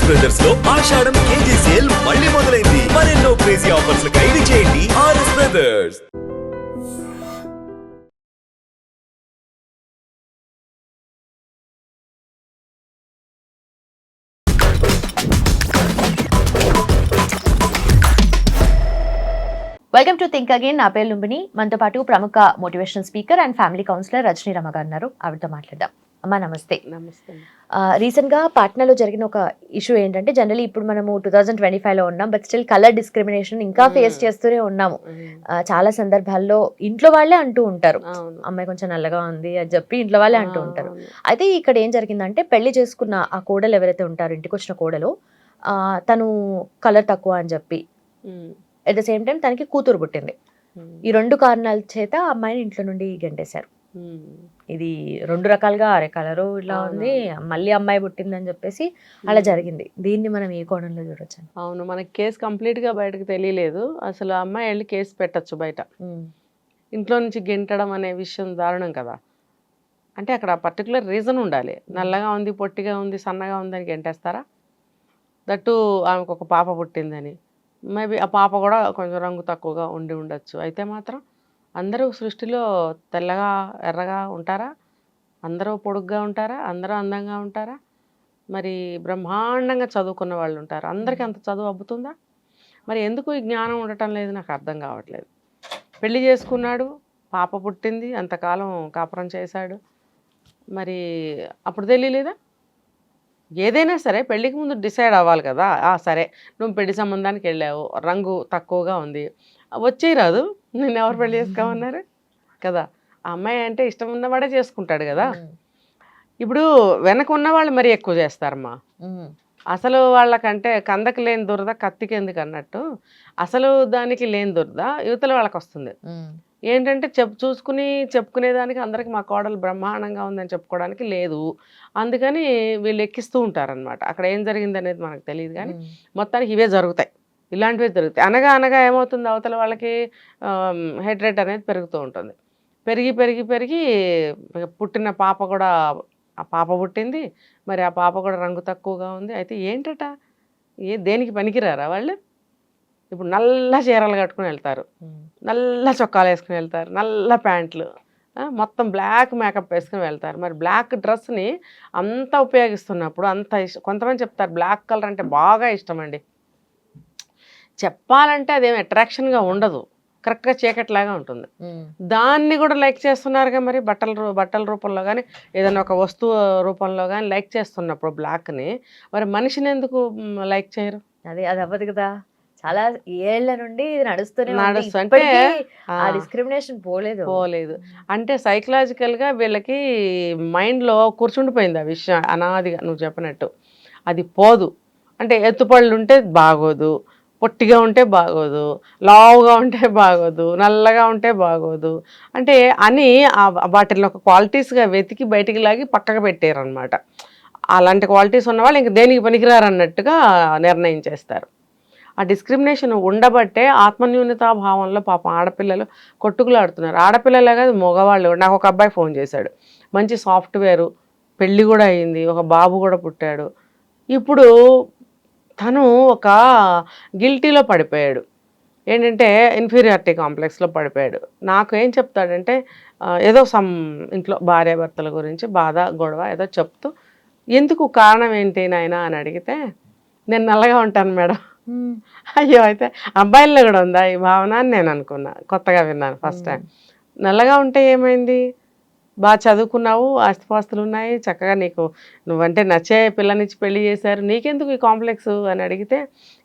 RS బ్రదర్స్లో Ashadham KG sale మళ్ళీ మొదలైంది. మరెన్నో క్రేజీ ఆఫర్స్ ఖైదీ చేయండి RS brothers welcome to think again నా పేరు లుంబిని. మనతో పాటు ప్రముఖ motivational speaker and family counsellor Rajani Rama గారు ఉన్నారు. ఆవిడతో మాట్లాడదాం. అమ్మా నమస్తే. నమస్తే. రీసెంట్గా పాట్నాలో జరిగిన ఒక ఇష్యూ ఏంటంటే జనరల్లీ ఇప్పుడు మనము టూ థౌజండ్ ట్వంటీ ఫైవ్లో ఉన్నాం బట్ స్టిల్ కలర్ డిస్క్రిమినేషన్ ఇంకా Hmm. ఫేస్ చేస్తూనే ఉన్నాము. ఆ, చాలా సందర్భాల్లో ఇంట్లో వాళ్ళే అంటూ ఉంటారు. అమ్మాయి కొంచెం నల్లగా ఉంది అని చెప్పి ఇంట్లో వాళ్ళే అంటూ ఉంటారు. అయితే ఇక్కడ ఏం జరిగిందంటే పెళ్ళి చేసుకున్న ఆ కోడలు ఎవరైతే ఉంటారో ఇంటికి వచ్చిన కోడలు తను కలర్ తక్కువ అని చెప్పి అట్ ద సేమ్ టైం తనకి కూతురు పుట్టింది. ఈ రెండు కారణాల చేత అమ్మాయిని ఇంట్లో నుండి గంటేశారు. ఇది రెండు రకాలుగా అరే కలరు ఇలా ఉంది. మళ్ళీ అమ్మాయి పుట్టిందని చెప్పేసి అలా జరిగింది. దీన్ని మనం ఏ కోణంలో చూడొచ్చు అవును మనకి కేసు కంప్లీట్గా బయటకు తెలియలేదు. అసలు అమ్మాయి వెళ్ళి కేసు పెట్టచ్చు బయట. ఇంట్లో నుంచి గెంటడం అనే విషయం దారుణం కదా. అంటే అక్కడ పర్టికులర్ రీజన్ ఉండాలి. నల్లగా ఉంది పొట్టిగా ఉంది సన్నగా ఉందని గెంటేస్తారా? దట్టు ఆమెకు ఒక పాప పుట్టిందని. మేబీ ఆ పాప కూడా కొంచెం రంగు తక్కువగా ఉండి ఉండొచ్చు. అయితే మాత్రం అందరూ సృష్టిలో తెల్లగా ఎర్రగా ఉంటారా? అందరూ పొడుగ్గా ఉంటారా? అందరూ అందంగా ఉంటారా? మరి బ్రహ్మాండంగా చదువుకున్న వాళ్ళు ఉంటారు? అందరికీ అంత చదువు అబ్బుతుందా? మరి ఎందుకు ఈ జ్ఞానం ఉండటం లేదు? నాకు అర్థం కావట్లేదు. పెళ్ళి చేసుకున్నాడు పాప పుట్టింది అంతకాలం కాపురం చేశాడు. మరి అప్పుడు తెలియలేదా? ఏదైనా సరే పెళ్ళికి ముందు డిసైడ్ అవ్వాలి కదా? సరే నువ్వు పెళ్ళి సంబంధానికి వెళ్ళావు రంగు తక్కువగా ఉంది. వచ్చేయి రాదు. నేను ఎవరు పెళ్ళి చేసుకోమన్నారు? కదా. ఆ అమ్మాయి అంటే ఇష్టం ఉన్నవాడే చేసుకుంటాడు కదా. ఇప్పుడు వెనక ఉన్న వాళ్ళు మరీ ఎక్కువ చేస్తారమ్మా. అసలు వాళ్ళకంటే కందకి లేని దురద కత్తికి ఎందుకు అన్నట్టు. అసలు దానికి లేని దురద యువతల వాళ్ళకి వస్తుంది. ఏంటంటే చెప్ చూసుకుని చెప్పుకునేదానికి అందరికి మా కోడలు బ్రహ్మాండంగా ఉందని చెప్పుకోవడానికి లేదు. అందుకని వీళ్ళు ఎక్కిస్తూ ఉంటారనమాట అక్కడ ఏం జరిగింది అనేది మనకు తెలియదు కానీ మొత్తానికి ఇవే జరుగుతాయి. ఇలాంటివే జరుగుతాయి. అనగా అనగా ఏమవుతుంది? అవతల వాళ్ళకి హెడ్ రేట్ అనేది పెరుగుతూ ఉంటుంది. పెరిగి పెరిగి పెరిగి పుట్టిన పాప కూడా ఆ పాప పుట్టింది. మరి ఆ పాప కూడా రంగు తక్కువగా ఉంది. అయితే ఏంటట? ఏ దేనికి పనికిరారా వాళ్ళు? ఇప్పుడు నల్ల చీరలు కట్టుకుని వెళ్తారు. నల్ల చొక్కాలు వేసుకుని వెళ్తారు. నల్ల ప్యాంట్లు మొత్తం బ్లాక్ మేకప్ వేసుకుని వెళ్తారు. మరి బ్లాక్ డ్రెస్ని అంత ఉపయోగిస్తున్నప్పుడు అంత ఇష్టం కొంతమంది చెప్తారు బ్లాక్ కలర్ అంటే బాగా ఇష్టం అండి. చెప్పాలంటే అదేం అట్రాక్షన్గా ఉండదు. కరెక్ట్గా చీకట్లాగా ఉంటుంది. దాన్ని కూడా లైక్ చేస్తున్నారుగా మరి బట్టల బట్టల రూపంలో కానీ ఏదైనా ఒక వస్తువు రూపంలో కానీ లైక్ చేస్తున్నప్పుడు బ్లాక్ని మరి మనిషిని ఎందుకు లైక్ చేయరు? అదే అది అవ్వదు కదా. చాలా ఏళ్ళ నుండి ఇది నడుస్తూనే అంటే, ఆ, డిస్క్రిమినేషన్ పోలేదు. పోలేదు. అంటే సైకలాజికల్గా వీళ్ళకి మైండ్లో కూర్చుండిపోయింది ఆ విషయం అనాదిగా నువ్వు చెప్పినట్టు. అది పోదు. అంటే ఎత్తుపళ్ళు ఉంటే బాగోదు. పొట్టిగా ఉంటే బాగోదు లావుగా ఉంటే బాగోదు నల్లగా ఉంటే బాగోదు. అంటే అని వాటిని ఒక క్వాలిటీస్గా వెతికి బయటికి లాగి పక్కకు పెట్టారు అనమాట అలాంటి క్వాలిటీస్ ఉన్నవాళ్ళు ఇంక దేనికి పనికిరారన్నట్టుగా నిర్ణయం చేస్తారు. ఆ డిస్క్రిమినేషన్ ఉండబట్టే ఆత్మన్యూనతా భావంలో పాపం ఆడపిల్లలు కొట్టుకులాడుతున్నారు. ఆడపిల్లలే కాదు మగవాళ్ళు నాకు ఒక అబ్బాయి ఫోన్ చేశాడు. మంచి సాఫ్ట్వేరు పెళ్ళి కూడా అయింది ఒక బాబు కూడా పుట్టాడు. ఇప్పుడు తను ఒక గిల్టీలో పడిపోయాడు. ఏంటంటే ఇన్ఫీరియారిటీ కాంప్లెక్స్లో పడిపోయాడు. నాకు ఏం చెప్తాడంటే ఏదో సమ్ ఇంట్లో భార్యాభర్తల గురించి బాధ గొడవ ఏదో చెప్తూ ఎందుకు కారణం ఏంటి నాయనా? అని అడిగితే నేను నల్లగా ఉంటాను మేడం. అయ్యో అయితే అబ్బాయిల్లో కూడా ఉందా ఈ భావన అని నేను అనుకున్నా. కొత్తగా విన్నాను ఫస్ట్ టైం. నల్లగా ఉంటే ఏమైంది? బాగా చదువుకున్నావు ఆస్తిపాస్తులు ఉన్నాయి చక్కగా నీకు నువ్వంటే నచ్చే పిల్లనిచ్చి పెళ్ళి చేశారు. నీకెందుకు ఈ కాంప్లెక్స్ అని అడిగితే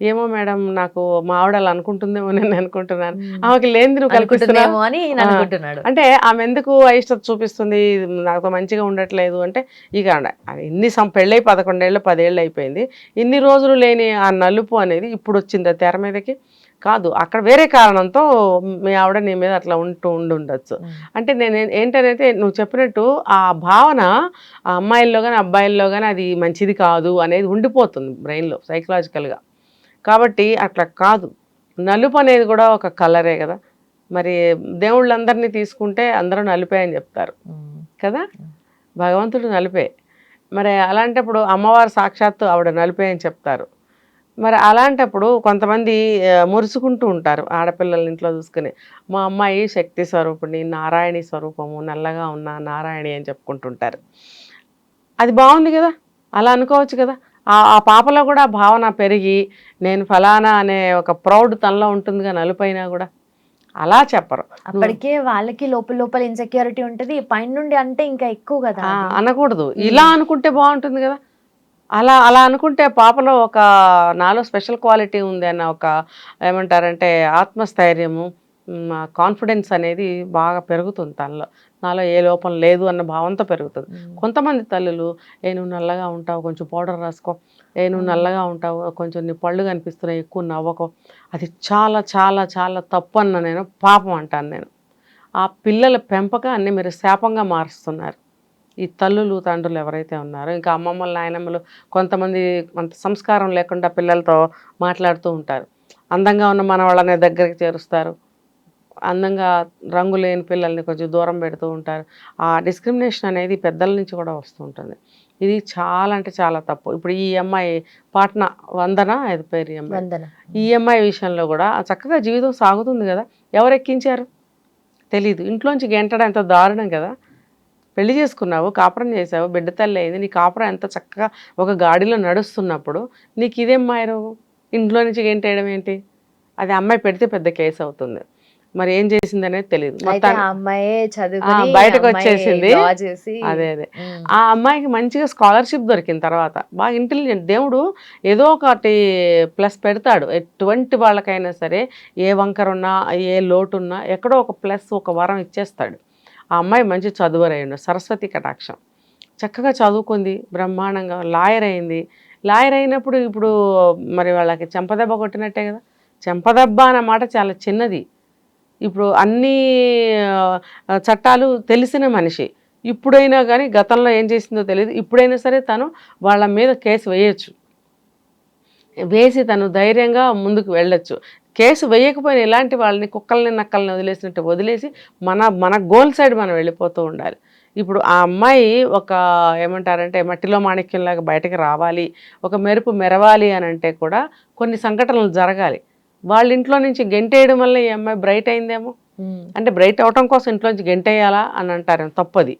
ఏమో మేడం నాకు మా ఆవిడ అలా అనుకుంటుందేమో నేను అనుకుంటున్నాను. ఆమెకి లేనిది నువ్వు కల్పిస్తున్నావు? అనుకుంటుందేమో అని. అనుకుంటున్నాడు. అంటే ఆమె ఎందుకు అయిష్టత చూపిస్తుంది? నాతో మంచిగా ఉండట్లేదు అంటే ఇక ఇన్ని సం పెళ్ళై పదకొండేళ్ళు పదేళ్ళు అయిపోయింది. ఇన్ని రోజులు లేని ఆ నలుపు అనేది ఇప్పుడు వచ్చింది తెర మీదకి? కాదు అక్కడ వేరే కారణంతో మీ ఆవిడ నీ మీద అట్లా ఉంటూ ఉండి ఉండొచ్చు. అంటే నేను ఏంటనైతే నువ్వు చెప్పినట్టు ఆ భావన ఆ అమ్మాయిల్లో కానీ అబ్బాయిల్లో కానీ అది మంచిది కాదు అనేది ఉండిపోతుంది బ్రెయిన్లో సైకలాజికల్గా కాబట్టి అట్లా కాదు. నలుపు అనేది కూడా ఒక కలరే కదా. మరి దేవుళ్ళందరినీ తీసుకుంటే అందరూ నలిపే అని చెప్తారు. కదా? భగవంతుడు నలిపే. మరి అలాంటప్పుడు అమ్మవారు సాక్షాత్తు ఆవిడ నలిపే అని చెప్తారు. మరి అలాంటప్పుడు కొంతమంది మురుసుకుంటూ ఉంటారు ఆడపిల్లల ఇంట్లో చూసుకుని. మా అమ్మాయి శక్తి స్వరూపిణి నారాయణి స్వరూపము నల్లగా ఉన్న నారాయణి అని చెప్పుకుంటుంటారు. అది బాగుంది కదా? అలా అనుకోవచ్చు కదా? ఆ ఆ పాపలో కూడా భావన పెరిగి నేను ఫలానా అనే ఒక ప్రౌడ్ తనలో ఉంటుందిగా నలుపైనా కూడా. అలా చెప్పరు. అప్పటికే వాళ్ళకి లోపల లోపల ఇన్సెక్యూరిటీ ఉంటది. పైన నుండి అంటే ఇంకా ఎక్కువ కదా. అనకూడదు. ఇలా అనుకుంటే బాగుంటుంది కదా? అలా అలా అనుకుంటే పాపలో ఒక నాలో స్పెషల్ క్వాలిటీ ఉంది అన్న ఒక ఏమంటారంటే ఆత్మస్థైర్యము కాన్ఫిడెన్స్ అనేది బాగా పెరుగుతుంది తనలో. నాలో ఏ లోపం లేదు అన్న భావంతో పెరుగుతుంది. కొంతమంది తల్లులు ఏ నువ్వు నల్లగా ఉంటావు కొంచెం పౌడర్ రాసుకో. ఏ నువ్వు నల్లగా ఉంటావు కొంచెం నీ పళ్ళు కనిపిస్తున్నాయి ఎక్కువ నవ్వకో. అది చాలా చాలా చాలా తప్పు అన్న నేను పాపం అంటాను నేను. ఆ పిల్లల పెంపకాన్ని మీరు శాపంగా మారుస్తున్నారు. ఈ తల్లులు తండ్రులు ఎవరైతే ఉన్నారో ఇంకా అమ్మమ్మలు నాయనమ్మలు కొంతమంది అంత సంస్కారం లేకుండా పిల్లలతో మాట్లాడుతూ ఉంటారు. అందంగా ఉన్న మన వాళ్ళని దగ్గరికి చేరుస్తారు. అందంగా రంగు లేని పిల్లల్ని కొంచెం దూరం పెడుతూ ఉంటారు. ఆ డిస్క్రిమినేషన్ అనేది పెద్దల నుంచి కూడా వస్తూ ఉంటుంది. ఇది చాలా అంటే చాలా తప్పు. ఇప్పుడు ఈ అమ్మాయి పాట్నా వందన అది పేరు ఈ అమ్మాయి. వందన. ఈ అమ్మాయి విషయంలో కూడా చక్కగా జీవితం సాగుతుంది కదా. ఎవరు ఎక్కించారు తెలీదు. ఇంట్లోంచి గెంటడం ఎంత దారుణం కదా. పెళ్ళి చేసుకున్నావు కాపురం చేసావు బిడ్డ తల్లి అయింది నీ కాపురం ఎంత చక్కగా ఒక గాడిలో నడుస్తున్నప్పుడు నీకు ఇదేం మాయరు? ఇంట్లో నుంచి గెంటేయడం ఏంటి? అది అమ్మాయి పెడితే పెద్ద కేసు అవుతుంది. మరి ఏం చేసింది అనేది తెలియదు బయటకు వచ్చేసింది. అదే అదే. ఆ అమ్మాయికి మంచిగా స్కాలర్షిప్ దొరికిన తర్వాత బాగా ఇంటెలిజెంట్ దేవుడు ఏదో ఒకటి ప్లస్ పెడతాడు. ఎటువంటి వాళ్ళకైనా సరే ఏ వంకర ఉన్నా ఏ లోటు ఉన్నా ఎక్కడో ఒక ప్లస్ ఒక వరం ఇచ్చేస్తాడు. ఆ అమ్మాయి మంచి చదువరైండు సరస్వతి కటాక్షం. చక్కగా చదువుకుంది. బ్రహ్మాండంగా లాయర్ అయింది. లాయర్ అయినప్పుడు ఇప్పుడు మరి వాళ్ళకి చెంపదెబ్బ కొట్టినట్టే కదా? చెంపదెబ్బ అన్నమాట చాలా చిన్నది. ఇప్పుడు అన్ని చట్టాలు తెలిసిన మనిషి. ఇప్పుడైనా కానీ గతంలో ఏం చేసిందో తెలియదు. ఇప్పుడైనా సరే తను వాళ్ళ మీద కేసు వేయచ్చు. వేసి తను ధైర్యంగా ముందుకు వెళ్ళొచ్చు. కేసు వేయకపోయినా ఇలాంటి వాళ్ళని కుక్కల్ని నక్కల్ని వదిలేసినట్టు వదిలేసి మన మన గోల్ సైడ్ మనం వెళ్ళిపోతూ ఉండాలి. ఇప్పుడు ఆ అమ్మాయి ఒక ఏమంటారంటే మట్టిలో మాణిక్యంలాగా బయటకు రావాలి ఒక మెరుపు మెరవాలి అని అంటే కూడా కొన్ని సంఘటనలు జరగాలి. వాళ్ళ ఇంట్లో నుంచి గెంటేయడం వల్ల ఈ అమ్మాయి బ్రైట్ అయిందేమో. అంటే బ్రైట్ అవటం కోసం ఇంట్లోంచి గెంటేయాలా అని అంటారు తప్పది.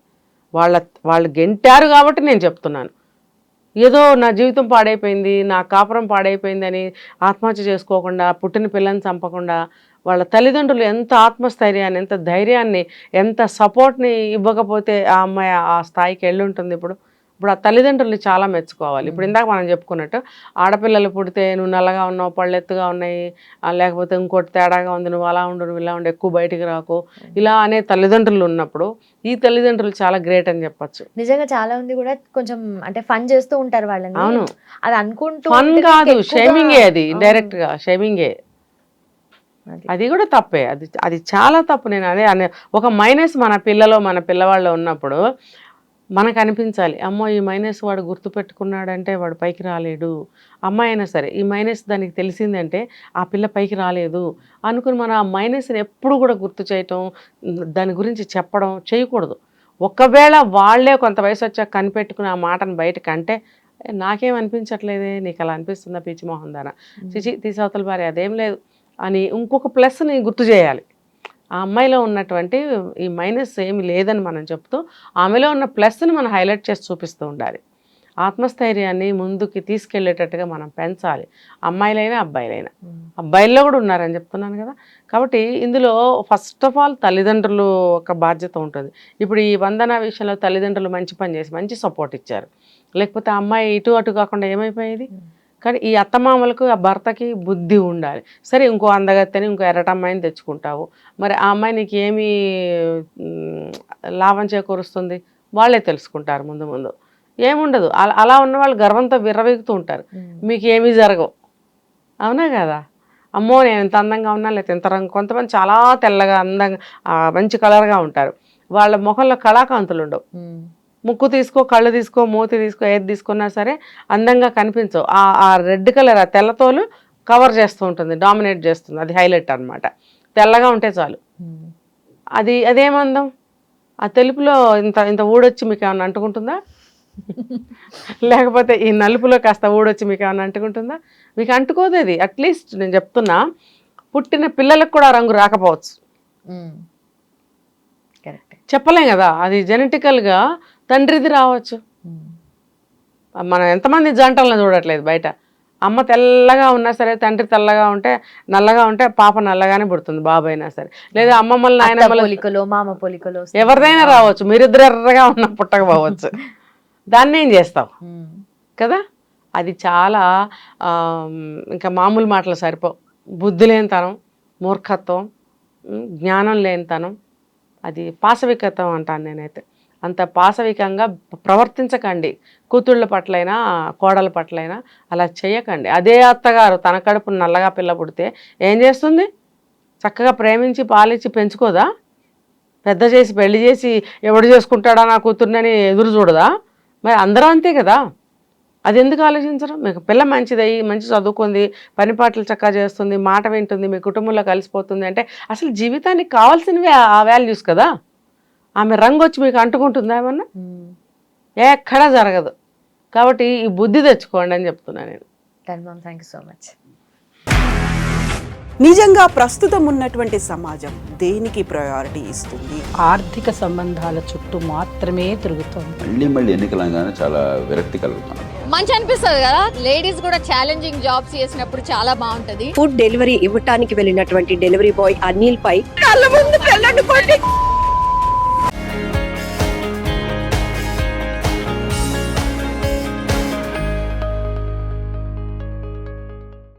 వాళ్ళ వాళ్ళు గెంటారు కాబట్టి నేను చెప్తున్నాను. ఏదో నా జీవితం పాడైపోయింది నా కాపురం పాడైపోయింది అని ఆత్మహత్య చేసుకోకుండా పుట్టిన పిల్లల్ని చంపకుండా వాళ్ళ తల్లిదండ్రులు ఎంత ఆత్మస్థైర్యాన్ని ఎంత ధైర్యాన్ని ఎంత సపోర్ట్ని ఇవ్వకపోతే ఆ అమ్మాయి ఆ స్థాయికి వెళ్ళి ఉంటుంది ఇప్పుడు. ఇప్పుడు ఆ తల్లిదండ్రుల్ని చాలా మెచ్చుకోవాలి. ఇప్పుడు ఇందాక మనం చెప్పుకున్నట్టు ఆడపిల్లలు పుడితే నువ్వు నల్లగా ఉన్నావు పళ్ళు ఎత్తుగా ఉన్నాయి లేకపోతే ఇంకోటి తేడాగా ఉంది నువ్వు అలా ఉండు నువ్వు ఇలా ఉండు ఎక్కువ బయటికి రాకు ఇలా అనే తల్లిదండ్రులు ఉన్నప్పుడు ఈ తల్లిదండ్రులు చాలా గ్రేట్ అని చెప్పొచ్చు. నిజంగా చాలా మంది కూడా కొంచెం అంటే ఫన్ చేస్తూ ఉంటారు వాళ్ళని. అవును. అది అనుకుంటూ ఫన్ కాదు షేమింగే అది. డైరెక్ట్గా షేమింగే. అది. అది కూడా తప్పే. అది అది చాలా తప్పు. నేను అదే అనే ఒక మైనస్ మన పిల్లలో మన పిల్లవాళ్ళు ఉన్నప్పుడు మనకు అనిపించాలి అమ్మో ఈ మైనస్ వాడు గుర్తుపెట్టుకున్నాడంటే వాడు పైకి రాలేడు. అమ్మాయి అయినా సరే ఈ మైనస్ దానికి తెలిసిందంటే ఆ పిల్ల పైకి రాలేదు అనుకుని మనం ఆ మైనస్ని ఎప్పుడు కూడా గుర్తు చేయటం దాని గురించి చెప్పడం చేయకూడదు. ఒకవేళ వాళ్ళే కొంత వయసు వచ్చాక కనిపెట్టుకుని ఆ మాటను బయటకు అంటే "ఏ, నాకేం అనిపించట్లేదే నీకు అలా అనిపిస్తుందా పిచ్చి మొహం దాన చిచి తీసవతల భార్య అదేం లేదు అని ఇంకొక ప్లస్ని గుర్తు చేయాలి. ఆ అమ్మాయిలో ఉన్నటువంటి ఈ మైనస్ ఏమి లేదని మనం చెప్తూ ఆమెలో ఉన్న ప్లస్ని మనం హైలైట్ చేసి చూపిస్తూ ఉండాలి. ఆత్మస్థైర్యాన్ని ముందుకి తీసుకెళ్ళేటట్టుగా మనం పెంచాలి. అమ్మాయిలైనా అబ్బాయిలైనా. అబ్బాయిల్లో కూడా ఉన్నారని చెప్తున్నాను కదా. కాబట్టి ఇందులో ఫస్ట్ ఆఫ్ ఆల్ తల్లిదండ్రులు ఒక బాధ్యత ఉంటుంది. ఇప్పుడు ఈ వందన విషయంలో తల్లిదండ్రులు మంచి పని చేసి మంచి సపోర్ట్ ఇచ్చారు. లేకపోతే అమ్మాయి ఇటు అటు కాకుండా ఏమైపోయేది? కానీ ఈ అత్తమామలకు ఆ భర్తకి బుద్ధి ఉండాలి. సరే ఇంకో అందగత్తెని ఇంకో ఎర్రటమ్మాయిని తెచ్చుకుంటావు. మరి ఆ అమ్మాయి నీకు ఏమి లాభం చేకూరుస్తుంది? వాళ్ళే తెలుసుకుంటారు ముందు ముందు. ఏముండదు. అలా అలా ఉన్న వాళ్ళు గర్వంతో విర్రవీగుతూ ఉంటారు. మీకు ఏమీ జరగవు. అవునా కదా? అమ్మో నేను ఎంత అందంగా ఉన్నా లేకపోతే ఎంత రంగు కొంతమంది చాలా తెల్లగా అందంగా మంచి కలర్గా ఉంటారు. వాళ్ళ ముఖంలో కళాకాంతులు ఉండవు. ముక్కు తీసుకో కళ్ళు తీసుకో మూతి తీసుకో ఏది తీసుకున్నా సరే అందంగా కనిపించవు. ఆ ఆ రెడ్ కలర్ ఆ తెల్లతోలు కవర్ చేస్తూ ఉంటుంది డామినేట్ చేస్తుంది. అది హైలైట్ అన్నమాట. తెల్లగా ఉంటే చాలు. అది అదేమందం? ఆ తెలుపులో ఇంత ఇంత ఊడొచ్చి మీకు ఏమైనా అంటుకుంటుందా? లేకపోతే ఈ నలుపులో కాస్త ఊడొచ్చి మీకు ఏమైనా అంటుకుంటుందా? మీకు అంటుకోదు అది అట్లీస్ట్ నేను చెప్తున్నా పుట్టిన పిల్లలకు కూడా రంగు రాకపోవచ్చు. చెప్పలేం కదా అది జెనెటికల్గా తండ్రిది రావచ్చు. మనం ఎంతమంది జంటలను చూడట్లేదు బయట. అమ్మ తెల్లగా ఉన్నా సరే తండ్రి తెల్లగా ఉంటే నల్లగా ఉంటే పాప నల్లగానే పుడుతుంది బాబు అయినా సరే. లేదా అమ్మమ్మల నాయనమ్మల పోలికలో మామ పోలికలో ఎవరిదైనా రావచ్చు. మీరిద్దరు ఎర్రగా ఉన్న పుట్టకపోవచ్చు దాన్ని ఏం చేస్తావు. కదా? అది చాలా ఇంకా మామూలు మాటలు సరిపో. బుద్ధి లేనితనం మూర్ఖత్వం జ్ఞానం లేనితనం అది పాశవికత్వం అంటాను నేనైతే. అంత పాశవికంగా ప్రవర్తించకండి. కూతుళ్ళ పట్లైనా కోడల పట్లైనా అలా చేయకండి అదే అత్తగారు తన కడుపు నల్లగా పిల్ల పుడితే ఏం చేస్తుంది? చక్కగా ప్రేమించి పాలించి పెంచుకోదా? పెద్ద చేసి పెళ్ళి చేసి ఎవడు చేసుకుంటాడా నా కూతుర్నని ఎదురు చూడదా? మరి అందరూ అంతే కదా? అది ఎందుకు ఆలోచించరు? మీకు పిల్ల మంచిదయ్యి మంచి చదువుకుంది పని పాటలు చక్కగా చేస్తుంది మాట వింటుంది మీ కుటుంబంలో కలిసిపోతుంది అంటే అసలు జీవితానికి కావాల్సినవి ఆ- ఆ వాల్యూస్ కదా? ఆమె రంగు వచ్చి మీకు అంటుకుంటుందా ఏమన్నా. ఎక్కడా జరగదు. కాబట్టి ఈ బుద్ధి తెచ్చుకోండి అని చెప్తున్నా నేను. థ్యాంక్ యూ సో మచ్ నిజంగా ప్రస్తుతం ఉన్నటువంటి సమాజం దేనికి ప్రయారిటీ ఇస్తుంది? ఆర్థిక సంబంధాల చుట్టూ మాత్రమే తిరుగుతోంది. మళ్ళీ మళ్ళీ ఎన్నికలంగానే చాలా విరక్తి కలుగుతాను మంచి అనిపిస్తుంది కదా? లేడీస్ కూడా ఛాలెంజింగ్ జాబ్స్ చేసినప్పుడు చాలా బాగుంటది. ఫుడ్ డెలివరీ ఇవ్వటానికి వెళ్ళినటువంటి డెలివరీ బాయ్ అనిల్ పై కళ్ళ ముందు పెళ్ళండి